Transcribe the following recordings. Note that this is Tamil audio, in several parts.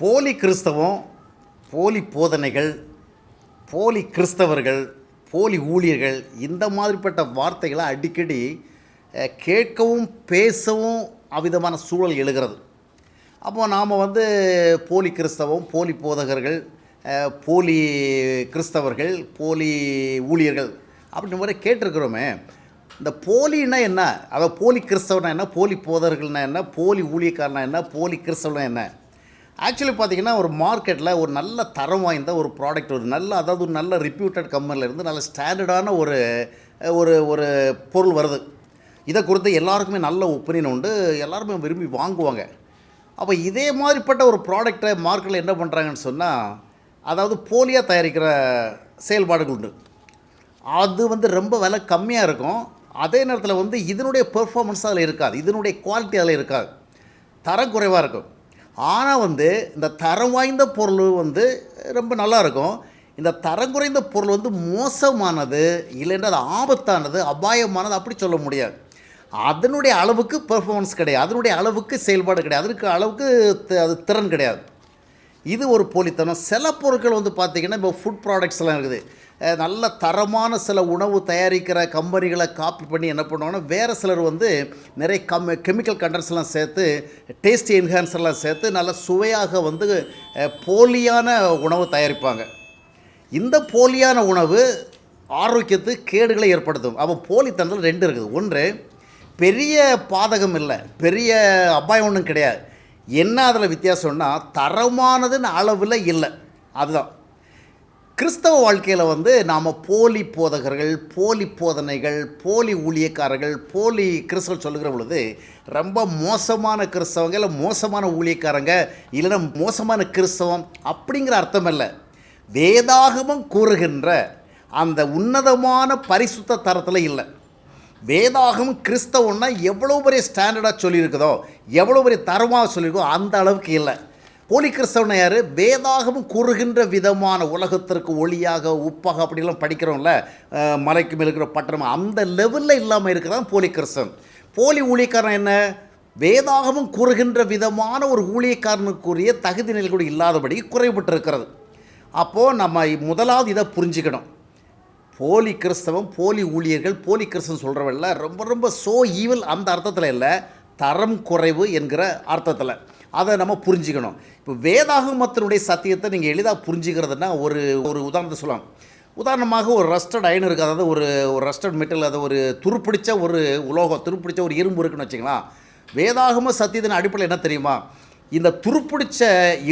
போலி கிறிஸ்தவம் போலி போதனைகள் போலி கிறிஸ்தவர்கள் போலி ஊழியர்கள் இந்த மாதிரிப்பட்ட வார்த்தைகளை அடிக்கடி கேட்கவும் பேசவும் அவ்விதமான சூழல் எழுகிறது. அப்போ நாம் வந்து போலி கிறிஸ்தவம் போலி போதகர்கள் போலி கிறிஸ்தவர்கள் போலி ஊழியர்கள் அப்படின்ற மாதிரி கேட்டிருக்கிறோமே. இந்த போலின்னா என்ன? அதாவது போலி கிறிஸ்தவனா என்ன? போலி போதகர்கள்னா என்ன? போலி ஊழியக்காரனா என்ன? போலி கிறிஸ்தவனா என்ன? ஆக்சுவலி பார்த்தீங்கன்னா ஒரு மார்க்கெட்டில் ஒரு நல்ல தரம் வாய்ந்த ஒரு ப்ராடக்ட் ஒரு நல்ல அதாவது ஒரு நல்ல ரிப்யூட்டட் கம்பெனிலேருந்து இருந்து நல்ல ஸ்டாண்டர்டான ஒரு ஒரு ஒரு பொருள் வருது. இதை குறித்து எல்லாருக்குமே நல்ல ஒப்பீனியன் உண்டு. எல்லாருமே விரும்பி வாங்குவாங்க. அப்போ இதே மாதிரிப்பட்ட ஒரு ப்ராடக்டை மார்க்கெட்டில் என்ன பண்ணுறாங்கன்னு சொன்னால் அதாவது போலியாக தயாரிக்கிற செயல்பாடுகள் உண்டு. அது வந்து ரொம்ப விலை கம்மியாக இருக்கும். அதே நேரத்தில் வந்து இதனுடைய பெர்ஃபார்மன்ஸ் அதில் இருக்காது. இதனுடைய குவாலிட்டி அதில் இருக்காது. தரம் குறைவாக இருக்கும். ஆனால் வந்து இந்த தரம் வாய்ந்த பொருள் வந்து ரொம்ப நல்லா இருக்கும். இந்த தரம் குறைந்த பொருள் வந்து மோசமானது இல்லைன்னா அது ஆபத்தானது அபாயமானது அப்படி சொல்ல முடியாது. அதனுடைய அளவுக்கு பெர்ஃபார்மன்ஸ் கிடையாது. அதனுடைய அளவுக்கு செயல்பாடு கிடையாது. அதுக்கு அளவுக்கு அது திறன் கிடையாது. இது ஒரு போலித்தனம். சில பொருட்கள் வந்து பார்த்திங்கன்னா இப்போ ஃபுட் ப்ராடக்ட்ஸ்லாம் இருக்குது. நல்ல தரமான சில உணவு தயாரிக்கிற கம்பெனிகளை காப்பி பண்ணி என்ன பண்ணுவாங்கன்னா வேறு சிலர் வந்து நிறைய கம் கெமிக்கல் கண்டன்ஸ்லாம் சேர்த்து டேஸ்ட் என்ஹான்சர்லாம் சேர்த்து நல்ல சுவையாக வந்து போலியான உணவு தயாரிப்பாங்க. இந்த போலியான உணவு ஆரோக்கியத்துக்கு கேடுகளை ஏற்படுத்தும். அப்போ போலித்தனத்தில் ரெண்டு இருக்குது. ஒன்று பெரிய பாதகம் இல்லை. பெரிய அபாயம் ஒன்றும் கிடையாது. என்ன அதில் வித்தியாசம்னா தரமானதுன்னு அளவில் இல்லை. அதுதான். கிறிஸ்தவ வாழ்க்கையில் வந்து நாம் போலி போதகர்கள் போலி போதனைகள் போலி ஊழியக்காரர்கள் போலி கிறிஸ்தவர்கள் சொல்லுகிற பொழுது ரொம்ப மோசமான கிறிஸ்தவங்க இல்லை மோசமான ஊழியக்காரங்க இல்லைன்னா மோசமான கிறிஸ்தவம் அப்படிங்கிற அர்த்தம் இல்லை. வேதாகமம் கூறுகின்ற அந்த உன்னதமான பரிசுத்த தரத்தில் இல்லை. வேதாகமம் கிறிஸ்தவம்னா எவ்வளோ பெரிய ஸ்டாண்டர்டாக சொல்லியிருக்குதோ எவ்வளோ பெரிய தரமாக சொல்லியிருக்கோ அந்த அளவுக்கு இல்லை. போலி கிறிஸ்தவனையார் வேதாகமும் கூறுகின்ற விதமான உலகத்திற்கு ஒளியாக உப்பாக அப்படிலாம் படிக்கிறோம்ல மலைக்கு மேல் இருக்கிற பட்டணம் அந்த லெவலில் இல்லாமல் இருக்கிறதான் போலி கிறிஸ்தவன் போலி ஊழியக்காரன் என்ன? வேதாகமும் கூறுகின்ற விதமான ஒரு ஊழியக்காரனுக்குரிய தகுதி நிலை கூட இல்லாதபடி குறைபட்டிருக்கிறது அப்போது நம்ம முதலாவது இதை புரிஞ்சுக்கணும். போலி கிறிஸ்தவம் போலி ஊழியர்கள் போலி கிறிஸ்தன் சொல்கிறவங்கள ரொம்ப ரொம்ப சோ ஈவில் அந்த அர்த்தத்தில் இல்லை தரம் குறைவு என்கிற அர்த்தத்தில். அதை நம்ம புரிஞ்சுக்கணும். இப்போ வேதாகமத்தினுடைய சத்தியத்தை நீங்கள் எளிதாக புரிஞ்சுக்கிறதுனா ஒரு ஒரு உதாரணத்தை சொல்லலாம். உதாரணமாக ஒரு ரஸ்டட் அயன் இருக்குது அதாவது ஒரு ஒரு ரஸ்டட் மெட்டல் அதாவது ஒரு துருப்பிடிச்ச ஒரு உலோகம் துருப்பிடிச்ச ஒரு இரும்பு இருக்குன்னு வச்சுங்களா வேதாகம சத்தியத்தின் அடிப்படையில் என்ன தெரியுமா? இந்த துருப்பிடிச்ச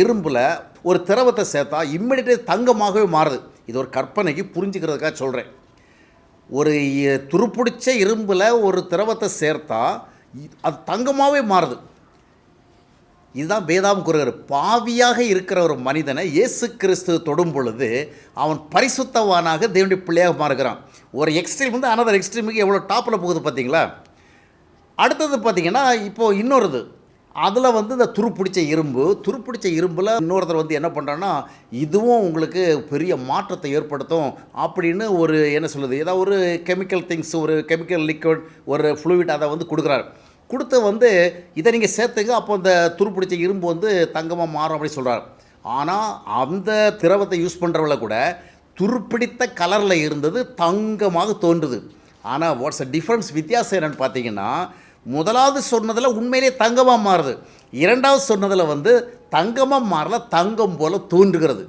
இரும்பில் ஒரு திரவத்தை சேர்த்தா இம்மிடியேட் தங்கமாகவே மாறுது. இது ஒரு கற்பனைக்கு புரிஞ்சுக்கிறதுக்காக சொல்கிறேன் ஒரு இ- துருப்பிடிச்ச இரும்பில் ஒரு திரவத்தை சேர்த்தா அது தங்கமாகவே மாறுது. இதுதான் வேதாம் கூறுகிறார். பாவியாக இருக்கிற ஒரு மனிதனை இயேசு கிறிஸ்து தொடும் பொழுது அவன் பரிசுத்தவானாக தேவனுடைய பிள்ளையாக மாறுகிறான். ஒரு எக்ஸ்ட்ரீம் வந்து அனதர் எக்ஸ்ட்ரீமுக்கு எவ்வளோ டாப்பில் போகுது பார்த்தீங்களா? அடுத்தது பார்த்தீங்கன்னா இப்போது இன்னொருது. அதில் வந்து இந்த துருப்பிடிச்ச இரும்பு துருப்பிடிச்ச இரும்பில் இன்னொருத்தர் வந்து என்ன பண்ணுறான்னா இதுவும் உங்களுக்கு பெரிய மாற்றத்தை ஏற்படுத்தும் அப்படின்னு ஒரு என்ன சொல்லுது ஏதாவது ஒரு கெமிக்கல் திங்ஸ் ஒரு கெமிக்கல் லிக்விட் ஒரு ஃப்ளூயிட் அதை வந்து கொடுக்குறாரு. கொடுத்து வந்து இதை நீங்கள் சேர்த்துங்க அப்போ இந்த துருப்பிடிச்ச இரும்பு வந்து தங்கமாக மாறும் அப்படி சொல்கிறார் ஆனால் அந்த திரவத்தை யூஸ் பண்ணுறவள கூட துருப்பிடித்த கலரில் இருந்தது தங்கமாக தோன்றுது. ஆனால் வாட்ஸ் அ டிஃப்ரென்ஸ் வித்தியாசம் என்னென்னு பார்த்தீங்கன்னா முதலாவது சொன்னதில் உண்மையிலே தங்கமாக மாறுது. இரண்டாவது சொன்னதில் வந்து தங்கமாக மாறல தங்கம் போல் தோன்றுகிறது.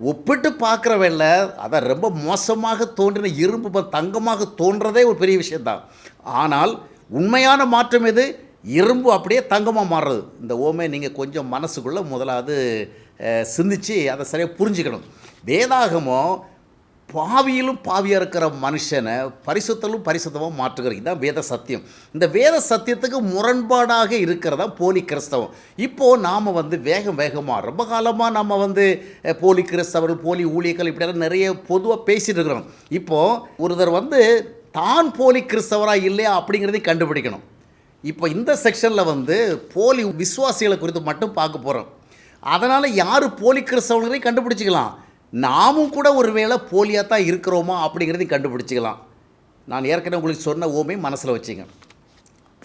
ஒப்பிட்டு பார்க்குற வேலை அதான் ரொம்ப மோசமாக தோன்றின இரும்பு தங்கமாக தோன்றதே ஒரு பெரிய விஷயந்தான் ஆனால் உண்மையான மாற்றம் எது? இரும்பு அப்படியே தங்கமாக மாறுறது. இந்த ஓமை நீங்கள் கொஞ்சம் மனசுக்குள்ளே முதலாவது சிந்தித்து சிந்திச்சு அதை சரியாக புரிஞ்சுக்கணும். வேதாகமோ பாவியிலும் பாவியாக இருக்கிற மனுஷனை பரிசுத்தலும் பரிசுத்தமாக மாற்றுகிறது. இதுதான் வேத சத்தியம். இந்த வேத சத்தியத்துக்கு முரண்பாடாக இருக்கிறதா போலி கிறிஸ்தவம். இப்போது நாம் வந்து வேகம் வேகமாக ரொம்ப காலமாக நம்ம வந்து போலி கிறிஸ்தவர்கள் போலி ஊழியர்கள் இப்படியெல்லாம் நிறைய பொதுவாக பேசிட்டு இருக்கிறோம். இப்போது ஒருத்தர் வந்து தான் போலி கிறிஸ்தவராக இல்லையா அப்படிங்கிறதையும் கண்டுபிடிக்கணும். இப்போ இந்த செக்ஷனில் வந்து போலி விசுவாசிகளை குறித்து மட்டும் பார்க்க போகிறோம் அதனால் யார் போலி கிறிஸ்தவர்களையும் கண்டுபிடிச்சிக்கலாம்? நாமும் கூட ஒரு வேளை போலியாக தான் இருக்கிறோமா அப்படிங்கிறதையும் கண்டுபிடிச்சிக்கலாம். நான் ஏற்கனவே உங்களுக்கு சொன்ன ஓமையும் மனசில் வச்சுங்க.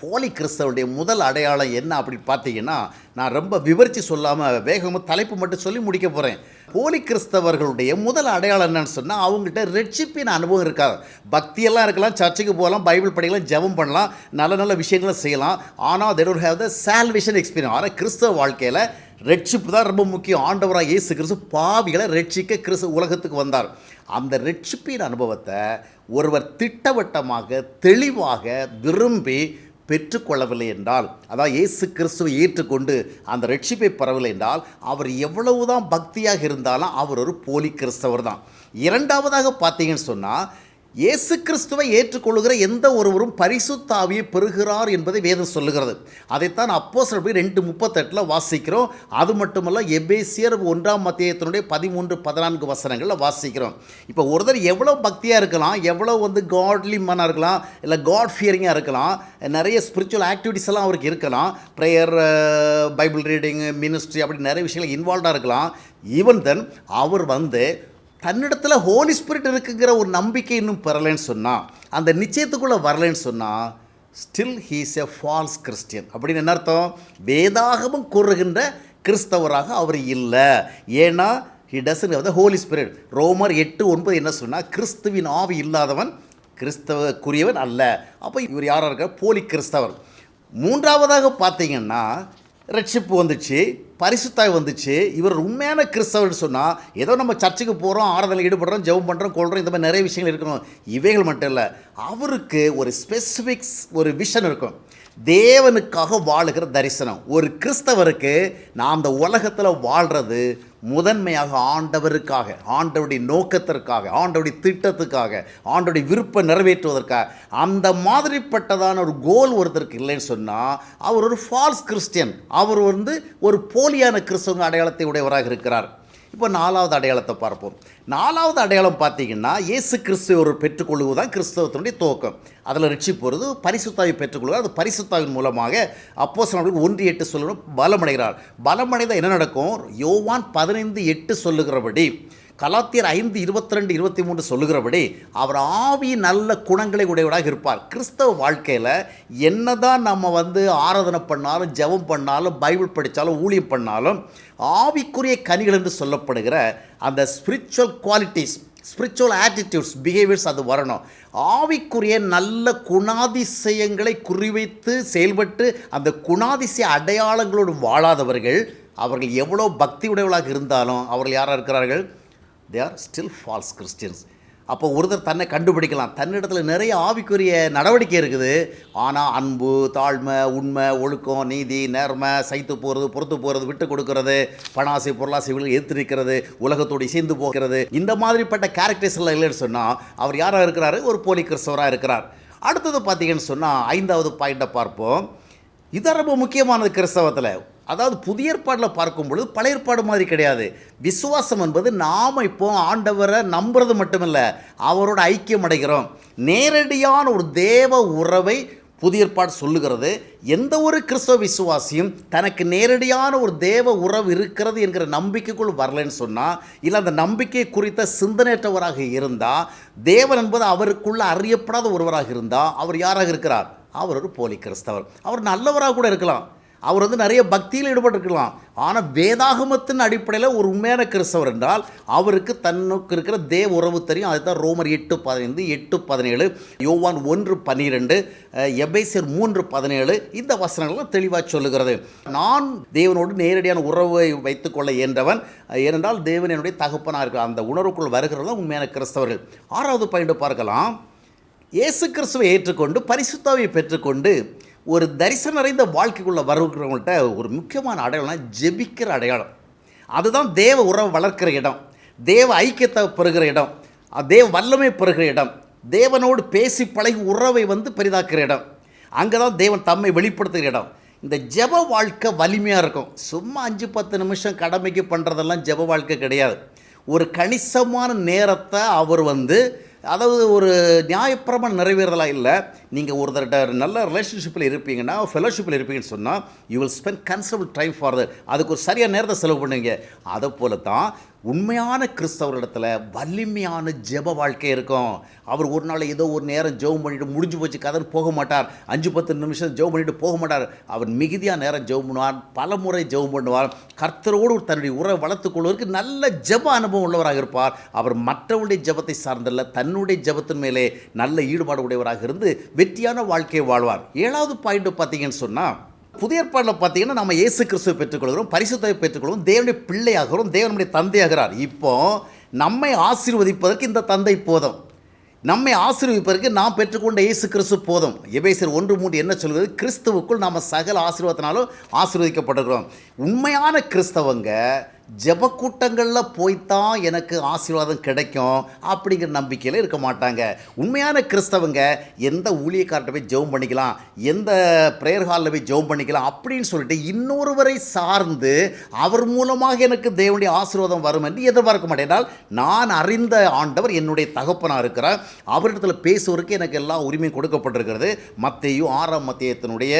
போலி கிறிஸ்தவனுடைய முதல் அடையாளம் என்ன அப்படின்னு பார்த்தீங்கன்னா நான் ரொம்ப விவரித்து சொல்லாமல் வேகமாக தலைப்பு மட்டும் சொல்லி முடிக்க போகிறேன் போலி கிறிஸ்தவர்களுடைய முதல் அடையாளம் என்னன்னு சொன்னால் அவங்ககிட்ட ரெட்சிப்பின் அனுபவம் இருக்காது. பக்தியெல்லாம் இருக்கலாம் சர்ச்சுக்கு போகலாம் பைபிள் படிக்கலாம் ஜெபம் பண்ணலாம் நல்ல நல்ல விஷயங்களை செய்யலாம். ஆனால் there have the salvation experience ஆனால் கிறிஸ்தவ வாழ்க்கையில் ரட்சிப்பு தான் ரொம்ப முக்கியம். ஆண்டவராக இயேசு கிறிஸ்து பாவிகளை ரட்சிக்க கிறிஸ்து உலகத்துக்கு வந்தார். அந்த ரட்சிப்பின் அனுபவத்தை ஒருவர் திட்டவட்டமாக தெளிவாக விரும்பி பெற்றுக்கொள்ளவில்லை என்றால் அதாவது இயேசு கிறிஸ்துவை ஏற்றுக்கொண்டு அந்த ரட்சிப்பை பெறவில்லை என்றால் அவர் எவ்வளவுதான் பக்தியாக இருந்தாலும் அவர் ஒரு போலி கிறிஸ்தவர் தான். இரண்டாவதாக பார்த்தீங்கன்னு சொன்னால் இயேசு கிறிஸ்துவை ஏற்றுக்கொள்கிற எந்த ஒருவரும் பரிசுத்தாவியை பெறுகிறார் என்பதை வேதம் சொல்லுகிறது. அதைத்தான் அப்போ போய் ரெண்டு முப்பத்தெட்டில் வாசிக்கிறோம். அது மட்டுமல்ல எபேசியர் ஒன்றாம் மத்தியத்தினுடைய பதிமூன்று பதினான்கு வசனங்களில் வாசிக்கிறோம். இப்போ ஒருத்தர் எவ்வளோ பக்தியாக இருக்கலாம் எவ்வளோ வந்து காட்லி மனாக இருக்கலாம் இல்லை காட் ஃபியரிங்காக இருக்கலாம் நிறைய ஸ்பிரிச்சுவல் ஆக்டிவிட்டிஸ் எல்லாம் அவருக்கு இருக்கலாம் ப்ரேயர் பைபிள் ரீடிங் மினிஸ்ட்ரி அப்படி நிறைய விஷயங்கள் இன்வால்வ்டாக இருக்கலாம். ஈவன் தென் அவர் வந்து தன்னிடத்தில் ஹோலி ஸ்பிரிட் இருக்குங்கிற ஒரு நம்பிக்கை இன்னும் பெறலைன்னு சொன்னால் அந்த நிச்சயத்துக்குள்ளே வரலைன்னு சொன்னால் still he's a false Christian அப்படின்னு என்ன அர்த்தம்? வேதாகமும் கூறுகின்ற கிறிஸ்தவராக அவர் இல்லை. ஏன்னா ஹி டசன் வந்து ஹோலி ஸ்பிரிட் ரோமர் எட்டு ஒன்பது என்ன சொன்னால் கிறிஸ்துவின் ஆவி இல்லாதவன் கிறிஸ்தவக்குரியவன் அல்ல. அப்போ இவர் யாராக இருக்கார்? போலி கிறிஸ்தவர். மூன்றாவதாக பார்த்தீங்கன்னா ரட்சிப்பு வந்துச்சு பரிசுத்தாய் வந்துச்சு. இவர் உண்மையான கிறிஸ்தவர்னு சொன்னால் ஏதோ நம்ம சர்ச்சுக்கு போகிறோம் ஆறுதலில் ஈடுபடுறோம் ஜெபம் பண்ணுறோம் கொள்கிறோம் இந்த மாதிரி நிறைய விஷயங்கள் இருக்கணும். இவைகள் மட்டும் இல்லை அவருக்கு ஒரு ஸ்பெசிஃபிக்ஸ் ஒரு விஷன் இருக்கும். தேவனுக்காக வாழுகிற தரிசனம். ஒரு கிறிஸ்தவருக்கு நாம் அந்த உலகத்தில் வாழ்கிறது முதன்மையாக ஆண்டவருக்காக ஆண்டவருடைய நோக்கத்திற்காக ஆண்டவருடைய திட்டத்துக்காக ஆண்டவருடைய விருப்பம் நிறைவேற்றுவதற்காக. அந்த மாதிரிப்பட்டதான ஒரு கோல் ஒருத்தருக்கு இல்லைன்னு சொன்னால் அவர் ஒரு ஃபால்ஸ் கிறிஸ்டியன் அவர் வந்து ஒரு போலியான கிறிஸ்தவங்க அடையாளத்தை உடையவராக இருக்கிறார். இப்போ நாலாவது அடையாளத்தை பார்ப்போம். நாலாவது அடையாளம் பார்த்தீங்கன்னா இயேசு கிறிஸ்துவர் ஒரு பெற்றுக்கொள்வது தான் கிறிஸ்தவத்தினுடைய துவக்கம். அதில் ரிச்சி போகிறது பரிசுத்தாவை பெற்றுக்கொள்வது அது பரிசுத்தாவின் மூலமாக அப்போ அவர்களுக்கு ஒன்று எட்டு சொல்லணும் பலமடைகிறார். பலமடைந்தால் என்ன நடக்கும்? யோவான் பதினைந்து எட்டு சொல்லுகிறபடி கலாத்தியர் ஐந்து இருபத்தி ரெண்டு இருபத்தி மூன்று சொல்லுகிறபடி அவர் ஆவி நல்ல குணங்களை உடையவராக இருப்பார். கிறிஸ்தவ வாழ்க்கையில் என்னதான் நம்ம வந்து ஆராதனை பண்ணாலும் ஜெபம் பண்ணாலும் பைபிள் படித்தாலும் ஊழியம் பண்ணாலும் ஆவிக்குரிய கனிகள் என்று சொல்லப்படுகிற அந்த spiritual qualities spiritual attitudes behaviours அது வரணும். ஆவிக்குரிய நல்ல குணாதிசயங்களை குறிவைத்து செயல்பட்டு அந்த குணாதிசய அடையாளங்களோடு வாழாதவர்கள் அவர்கள் எவ்வளோ பக்தி உடையவர்களாக இருந்தாலும் அவர்கள் யாராக இருக்கிறார்கள்? They are still false Christians அப்போ ஒருத்தர் தன்னை கண்டுபிடிக்கலாம். தன்னிடத்தில் நிறைய ஆவிக்குரிய நடவடிக்கை இருக்குது. ஆனால் அன்பு தாழ்மை உண்மை ஒழுக்கம் நீதி நேர்மை சைத்து போகிறது பொறுத்து போகிறது விட்டு கொடுக்கறது பணாசை பொருளாசை எதிர்த்திருக்கிறது உலகத்தோடு இசைந்து போகிறது. இந்த மாதிரிப்பட்ட கேரக்டர்ஸ் எல்லாம் இல்லைன்னு சொன்னால் அவர் யாராக இருக்கிறாரு? ஒரு போலி கிறிஸ்தவராக இருக்கிறார். அடுத்தது பார்த்தீங்கன்னு சொன்னால் ஐந்தாவது பாயிண்ட்டை பார்ப்போம். இது ரொம்ப முக்கியமானது கிறிஸ்தவத்தில். அதாவது புதிய ஏற்பாடில் பார்க்கும் பொழுது பழைய ஏற்பாடு மாதிரி கிடையாது. விசுவாசம் என்பது நாம் இப்போ ஆண்டவரை நம்புறது மட்டுமில்ல அவரோட ஐக்கியம் அடைகிறோம். நேரடியான ஒரு தேவ உறவை புதிய ஏற்பாடு சொல்லுகிறது. எந்த ஒரு கிறிஸ்தவ விசுவாசியும் தனக்கு நேரடியான ஒரு தேவ உறவு இருக்கிறது என்கிற நம்பிக்கைக்குள் வரலைன்னு சொன்னால் இல்லை அந்த நம்பிக்கை குறித்த சிந்தனையற்றவராக இருந்தால் தேவன் என்பது அவருக்குள்ள அறியப்படாத ஒருவராக இருந்தால் அவர் யாராக இருக்கிறார்? அவர் ஒரு போலி கிறிஸ்தவர். அவர் நல்லவராக கூட இருக்கலாம். அவர் வந்து நிறைய பக்தியில் ஈடுபட்டிருக்கலாம். ஆனால் வேதாகமத்தின் அடிப்படையில் ஒரு உண்மையான கிறிஸ்தவர் என்றால் அவருக்கு தன்னுக்கு இருக்கிற தேவ உறவு தெரியும். அதுதான் ரோமர் எட்டு பதினைந்து எட்டு பதினேழு யோவான் ஒன்று பன்னிரெண்டு எபேசியர் மூன்று பதினேழு இந்த வசனங்கள்லாம் தெளிவாக சொல்லுகிறது. நான் தேவனோடு நேரடியான உறவை வைத்துக்கொள்ள இயன்றவன் ஏனென்றால் தேவன் என்னுடைய தகப்பனாக இருக்கிற அந்த உணர்வுக்குள் வருகிறது உண்மையான கிறிஸ்தவர்கள். ஆறாவது பாயிண்ட் பார்க்கலாம். இயேசு கிறிஸ்துவை ஏற்றுக்கொண்டு பரிசுத்தாவை பெற்றுக்கொண்டு ஒரு தரிசனம் நிறைந்த வாழ்க்கைக்குள்ளே வரவுக்கிறவங்கள்ட்ட ஒரு முக்கியமான அடையாளம்னா ஜெபிக்கிற அடையாளம். அதுதான் தேவ உறவை வளர்க்கிற இடம். தேவ ஐக்கியத்தை பெறுகிற இடம். தேவ வல்லமை பெறுகிற இடம். தேவனோடு பேசி பழகி உறவை வந்து பெரிதாக்குற இடம். அங்கே தான் தேவன் தம்மை வெளிப்படுத்துகிற இடம். இந்த ஜெப வாழ்க்கை வலிமையாக இருக்கும். சும்மா அஞ்சு பத்து நிமிஷம் கடமைக்கு பண்ணுறதெல்லாம் ஜெப வாழ்க்கை கிடையாது. ஒரு கணிசமான நேரத்தை அவர் வந்து அதாவது ஒரு நியாயப்பிரமாக நிறைவேறதெல்லாம் இல்லை நீங்கள் ஒருத்தர்கிட்ட நல்ல ரிலேஷன்ஷிப்பில் இருப்பீங்கன்னா ஃபெலோஷிப்பில் இருப்பீங்கன்னு சொன்னால் you will spend considerable time for that அதுக்கு ஒரு சரியான நேரத்தை செலவு பண்ணுவீங்க. அதை போல தான் உண்மையான கிறிஸ்தவரிடத்தில் வலிமையான ஜெப வாழ்க்கை இருக்கும். அவர் ஒரு நாள் ஏதோ ஒரு நேரம் ஜெபம் பண்ணிவிட்டு முடிஞ்சு போச்சு கதன்னு போக மாட்டார். அஞ்சு பத்து நிமிஷம் ஜெபம் பண்ணிவிட்டு போக மாட்டார். அவர் மிகுதியாக நேரம் ஜெபம் பண்ணுவார் பல முறை ஜெபம் பண்ணுவார். கர்த்தரோடு தன்னுடைய உறவை வளர்த்துக்கொள்வதற்கு நல்ல ஜெப அனுபவம் உள்ளவராக இருப்பார். அவர் மற்றவருடைய ஜெபத்தை சார்ந்தல்ல தன்னுடைய ஜெபத்தின் மேலே நல்ல ஈடுபாடு உடையவராக இருந்து வெற்றியான வாழ்க்கையை வாழ்வார். ஏழாவது பாயிண்ட் பார்த்தீங்கன்னு சொன்னால் புதிய ஏற்பாடில் பார்த்தீங்கன்னா நம்ம இயேசு கிறிஸ்துவை பெற்றுக்கொள்கிறோம் பரிசுத்தை பெற்றுக்கொள்கிறோம் தேவனுடைய பிள்ளையாகிறோம் தேவனுடைய தந்தையாகிறார். இப்போ நம்மை ஆசீர்வதிப்பதற்கு இந்த தந்தை போதும். நம்மை ஆசீர்விப்பதற்கு நாம் பெற்றுக்கொண்ட இயேசு கிறிஸ்து போதும். எபேசர் ஒன்று மூன்று என்ன சொல்கிறது? கிறிஸ்துவுக்குள் நாம் சகல ஆசீர்வாதத்தினாலும் ஆசீர்வதிக்கப்பட்டிருக்கிறோம். உண்மையான கிறிஸ்தவங்க ஜபக்கூட்டங்களில் போய்த்தான் எனக்கு ஆசீர்வாதம் கிடைக்கும் அப்படிங்கிற நம்பிக்கையில் இருக்க மாட்டாங்க. உண்மையான கிறிஸ்தவங்க எந்த ஊழியக்கார்ட்ட போய் ஜெபம் பண்ணிக்கலாம் எந்த ப்ரேயர் ஹாலில் போய் ஜெபம் பண்ணிக்கலாம் அப்படின்னு சொல்லிட்டு இன்னொருவரை சார்ந்து அவர் மூலமாக எனக்கு தேவனுடைய ஆசீர்வாதம் வரும் என்று எதிர்பார்க்க மாட்டேன். நான் அறிந்த ஆண்டவர் என்னுடைய தகப்பனாக இருக்கிறார். அவரிடத்தில் பேசுவதற்கு எனக்கு எல்லா உரிமையும் கொடுக்கப்பட்டிருக்கிறது. மத்தையும் ஆறாம் மத்தியத்தினுடைய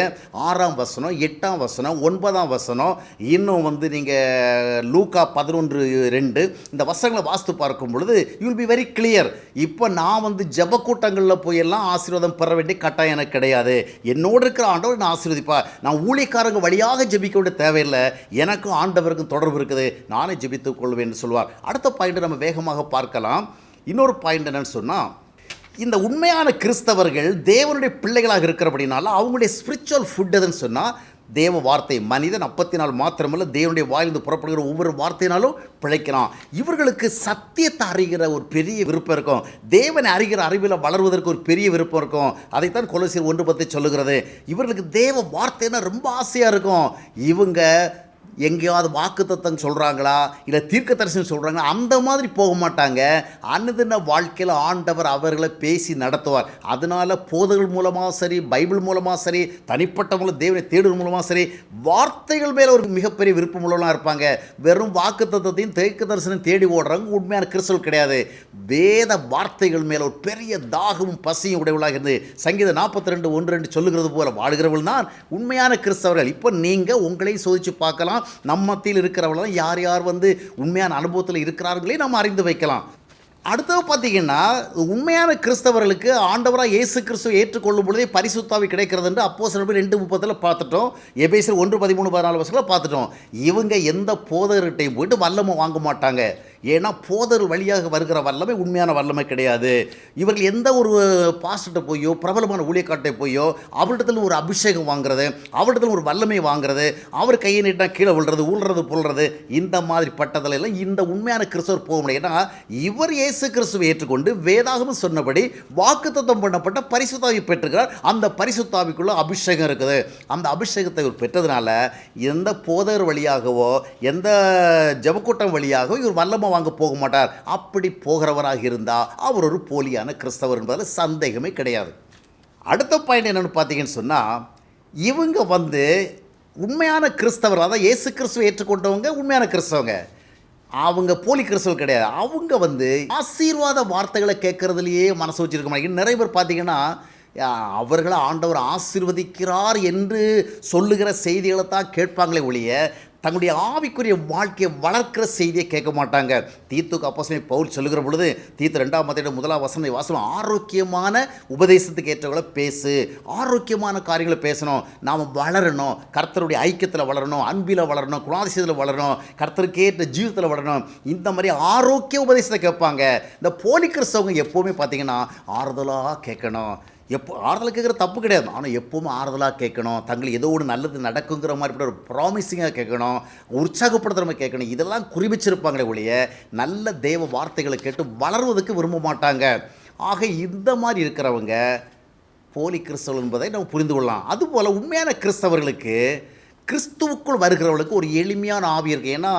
ஆறாம் வசனம் எட்டாம் வசனம் ஒன்பதாம் வசனம் இன்னும் வந்து நீங்கள் லூக்கா பதினொன்று ரெண்டு இந்த வசனங்களை வாஸ்து பார்க்கும் பொழுது யூல் பி வெரி கிளியர் இப்போ நான் வந்து ஜப கூட்டங்களில் போயெல்லாம் ஆசீர்வாதம் பெற வேண்டிய கட்டாயம் எனக்கு கிடையாது. என்னோடு இருக்கிற ஆண்டவர் நான் ஆசீர்வதிப்பா நான் ஊழியக்காரங்க வழியாக ஜெபிக்க வேண்டிய தேவையில்லை. எனக்கும் ஆண்டவருக்கும் தொடர்பு இருக்குது. நானே ஜெபித்துக் கொள்வேன் சொல்வார். அடுத்த பாயிண்ட் நம்ம வேகமாக பார்க்கலாம். இன்னொரு பாயிண்ட் என்னன்னு சொன்னால் இந்த உண்மையான கிறிஸ்தவர்கள் தேவனுடைய பிள்ளைகளாக இருக்கிறபடினால அவங்களுடைய ஸ்பிரிச்சுவல் ஃபுட் எதுன்னு சொன்னால் தேவ வார்த்தை மனிதன் அப்பத்தினால் மாத்திரமல்ல தேவனுடைய வாயிலிருந்து புறப்படுகிற ஒவ்வொரு வார்த்தையினாலும் பிழைக்கிறான். இவர்களுக்கு சத்தியத்தை அறிகிற ஒரு பெரிய விருப்பம் இருக்கும். தேவனை அறிகிற அறிவில் வளர்வதற்கு ஒரு பெரிய விருப்பம் இருக்கும். அதைத்தான் கொலசியர் ஒன்று பற்றி சொல்லுகிறது. இவர்களுக்கு தேவ வார்த்தைன்னா ரொம்ப ஆசையாக இருக்கும். இவங்க எங்கேயாவது வாக்குத்தத்தம் சொல்கிறாங்களா இல்லை தீர்க்க தரிசனம் சொல்கிறாங்களா அந்த மாதிரி போக மாட்டாங்க. அன்னதின வாழ்க்கையில் ஆண்டவர் அவர்களை பேசி நடத்துவார். அதனால் போதகள் மூலமாக சரி பைபிள் மூலமாக சரி தனிப்பட்ட மூலம் தேவனை தேடுதல் மூலமாக சரி வார்த்தைகள் மேலே ஒரு மிகப்பெரிய விருப்பம் உள்ளவங்களாக இருப்பாங்க. வெறும் வாக்குத்தத்தத்தையும் தீர்க்க தரிசனம் தேடி ஓடுறவங்க உண்மையான கிறிஸ்தல் கிடையாது. வேத வார்த்தைகள் மேலே ஒரு பெரிய தாகமும் பசியும் உடையவளாக இருந்து சங்கீதம் நாற்பத்தி ரெண்டு ஒன்று ரெண்டு சொல்லுகிறது போல வாழ்கிறவள் தான் உண்மையான கிறிஸ்தவர்கள். இப்போ நீங்கள் உங்களையும் சோதித்து பார்க்கலாம். நம்ம மத்தியில் இருக்கிறவங்களும் யார் யார் வந்து உண்மையான அனுபவத்தில் இருக்கிறார்களே நம்ம அறிந்து வைக்கலாம். அடுத்தது பார்த்தீங்கன்னா உண்மையான கிறிஸ்தவர்களுக்கு ஆண்டவராக இயேசு கிறிஸ்துவை ஏற்றுக்கொள்ளும் பொழுதே பரிசுத்தாவி கிடைக்கிறது என்று அப்போ சில ரெண்டு முப்பத்தில் பார்த்துட்டோம். எபேசர் ஒன்று பதிமூணு பதினாலு வருஷத்தில் பார்த்துட்டோம். இவங்க எந்த போதகர்கிட்டையும் போயிட்டு வல்லமை வாங்க மாட்டாங்க. ஏன்னா போதர் வழியாக வருகிற வல்லமை உண்மையான வல்லமை கிடையாது. இவர்கள் எந்த ஒரு பாஸ்ட்டை போயோ பிரபலமான ஊழியக்காட்டை போயோ அவரிடத்தில் ஒரு அபிஷேகம் வாங்குறது அவரிடத்தில் ஒரு வல்லமை வாங்குறது அவர் கையை நீட்டா கீழே விழுறது உள்றது புல்றது இந்த மாதிரி பட்டதில் எல்லாம் இந்த உண்மையான கிறிஸ்தவர் போக முடியும் ஏன்னா இவர் இயேசு கிறிஸ்துவை ஏற்றுக்கொண்டு வேதாகமும் சொன்னபடி வாக்குத்தத்தம் பண்ணப்பட்ட பரிசுத்தாவி பெற்றுக்கிறார் அந்த பரிசுத்தாவிக்குள்ள அபிஷேகம் இருக்குது. அந்த அபிஷேகத்தை இவர் பெற்றதுனால எந்த போதர் வழியாகவோ எந்த ஜபக்கூட்டம் வழியாகவோ இவர் வல்லமை வாங்க போக மாட்டார். அப்படி போகிறவராக இருந்தால் அவர் ஒரு போலியான கிறிஸ்தவர் என்பதில் சந்தேகமே கிடையாது. அடுத்த பாயிண்ட் என்னென்னு பார்த்தீங்கன்னு சொன்னால் இவங்க வந்து உண்மையான கிறிஸ்தவர் அதான் இயேசு கிறிஸ்துவை ஏற்றுக்கொண்டவங்க உண்மையான கிறிஸ்தவங்க. அவங்க போலி கிறிஸ்தவர் கிடையாது. அவங்க வந்து ஆசீர்வாத வார்த்தைகளை கேட்கறதுலையே மனசு வச்சுருக்க மாட்டாங்க. நிறைய பேர் பார்த்தீங்கன்னா அவர்களை ஆண்டவர் ஆசீர்வதிக்கிறார் என்று சொல்லுகிற செய்திகளை தான் கேட்பாங்களே ஒழிய தங்களுடைய ஆவிக்குரிய வாழ்க்கையை வளர்க்கிற செய்தியை கேட்க மாட்டாங்க. தீத்துக்கு அப்போசனை பவுல் சொல்லுகிற பொழுது தீத்து ரெண்டாம் மத்தியோட முதலாம் வசனை வாசனம் ஆரோக்கியமான உபதேசத்துக்கு ஏற்றவங்களை பேசு. ஆரோக்கியமான காரியங்களை பேசணும். நாம் வளரணும். கர்த்தருடைய ஐக்கியத்தில் வளரணும். அன்பில் வளரணும். குணாதிசயத்தில் வளரணும். கர்த்தருக்கு ஏற்ற ஜீவிதத்தில் வளரணும். இந்த மாதிரி ஆரோக்கிய உபதேசத்தை கேட்பாங்க. இந்த போலி கிறிஸ்தவங்க எப்போவுமே பார்த்தீங்கன்னா ஆறுதலாக கேட்கணும். எப்போ ஆறுதலாக கேட்குற தப்பு கிடையாது. ஆனால் எப்போவுமே ஆறுதலாக கேட்கணும். தங்களுக்கு ஏதோ ஒன்று நல்லது நடக்குங்கிற மாதிரி ஒரு ப்ராமிசிங்காக கேட்கணும். உற்சாகப்படுத்துகிற மாதிரி கேட்கணும். இதெல்லாம் குறிப்பிச்சிருப்பாங்களே ஒழிய நல்ல தெய்வ வார்த்தைகளை கேட்டு வளர்வதற்கு விரும்ப மாட்டாங்க. ஆக இந்த மாதிரி இருக்கிறவங்க போலி கிறிஸ்தவர்கள் என்பதை நம்ம புரிந்து கொள்ளலாம். அதுபோல் உண்மையான கிறிஸ்தவர்களுக்கு கிறிஸ்துவுக்குள் வருகிறவர்களுக்கு ஒரு எளிமையான ஆவி இருக்குது ஏன்னா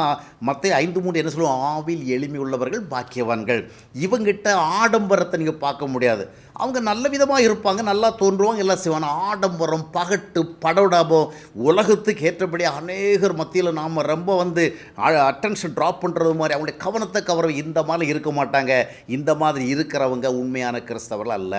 மற்ற ஐந்து மூன்று என்ன சொல்லுவோம் ஆவில் எளிமை உள்ளவர்கள் பாக்கியவான்கள். இவங்கிட்ட ஆடம்பரத்தை நீங்கள் பார்க்க முடியாது. அவங்க நல்ல விதமாக இருப்பாங்க நல்லா தோன்றுவாங்க எல்லாம் செய்வாங்க. ஆடம்பரம் பகட்டு படவிடாபம் உலகத்துக்கு ஏற்றபடி அநேகர் மத்தியில் நாம் ரொம்ப வந்து அட்டென்ஷன் ட்ராப் பண்ணுறது மாதிரி அவங்களுடைய கவனத்தை கவர இந்த மாதிரி இருக்க மாட்டாங்க. இந்த மாதிரி இருக்கிறவங்க உண்மையான கிறிஸ்தவர்கள் அல்ல.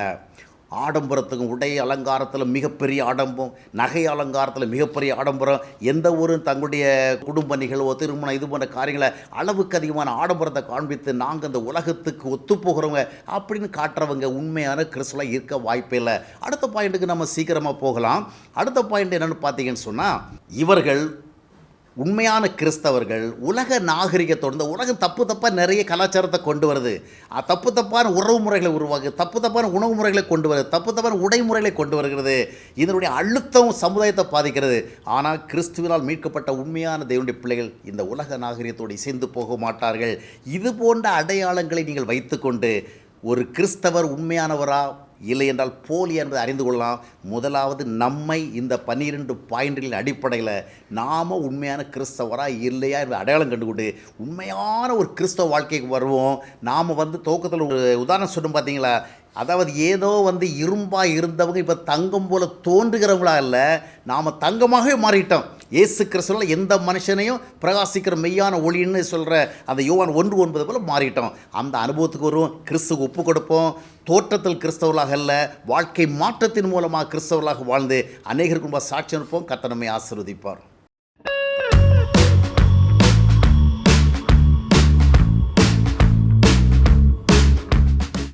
ஆடம்பரத்துக்கும் உடை அலங்காரத்தில் மிகப்பெரிய ஆடம்பரம் நகை அலங்காரத்தில் மிகப்பெரிய ஆடம்பரம் எந்த ஊரும் தங்களுடைய குடும்ப நிகழ்வோ திருமணம் இது போன்ற காரியங்களை அளவுக்கு அதிகமான ஆடம்பரத்தை காண்பித்து நாங்கள் இந்த உலகத்துக்கு ஒத்து போகிறவங்க அப்படின்னு காட்டுறவங்க உண்மையான கிறிஸ்துவலாக இருக்க வாய்ப்பே இல்லை. அடுத்த பாயிண்ட்டுக்கு நம்ம சீக்கிரமாக போகலாம். அடுத்த பாயிண்ட் என்னென்னு பார்த்தீங்கன்னு சொன்னால் இவர்கள் உண்மையான கிறிஸ்தவர்கள் உலக நாகரிகத்தோடு உலகம் தப்பு தப்பாக நிறைய கலாச்சாரத்தை கொண்டு வருது. தப்பு தப்பான உறவு முறைகளை உருவாக்கு தப்பு தப்பான உணவு முறைகளை கொண்டு வருது தப்பு தப்பான உடைமுறைகளை கொண்டு வருகிறது. இதனுடைய அழுத்தம் சமுதாயத்தை பாதிக்கிறது. ஆனால் கிறிஸ்துவினால் மீட்கப்பட்ட உண்மையான தேவனுடைய பிள்ளைகள் இந்த உலக நாகரிகத்தோடு இசைந்து போக மாட்டார்கள். இது போன்ற அடையாளங்களை நீங்கள் வைத்துக்கொண்டு ஒரு கிறிஸ்தவர் உண்மையானவரா இல்லை என்றால் போலி என்பதை அறிந்து கொள்ளலாம். முதலாவது நம்மை இந்த பன்னிரெண்டு பாயிண்ட்களின் அடிப்படையில் நாம் உண்மையான கிறிஸ்தவரா இல்லையா என்று அடையாளம் கண்டுகொண்டு உண்மையான ஒரு கிறிஸ்தவ வாழ்க்கைக்கு வருவோம். நாம் வந்து துவக்கத்தில் ஒரு உதாரணம் சொன்னோம் பார்த்தீங்களா அதாவது ஏதோ வந்து இரும்பாக இருந்தவங்க இப்போ தங்கம் போல் தோன்றுகிறவங்களா இல்லை நாம் தங்கமாகவே மாறிட்டோம். இயேசு கிறிஸ்துவில் எந்த மனுஷனையும் பிரகாசிக்கிற மெய்யான ஒளின்னு சொல்கிற அந்த யோவான் ஒன்று ஒன்பது போல் மாறிட்டோம். அந்த அனுபவத்துக்கு வரும் கிறிஸ்துக்கு ஒப்பு கொடுப்போம். தோற்றத்தில் கிறிஸ்தவர்களாக அல்ல வாழ்க்கை மாற்றத்தின் மூலமாக கிறிஸ்தவர்களாக வாழ்ந்து அநேகருக்கு ரொம்ப சாட்சி அனுப்போம் கத்தனமை ஆசிர்வதிப்பார் ஆசீர்வதிப்பார்.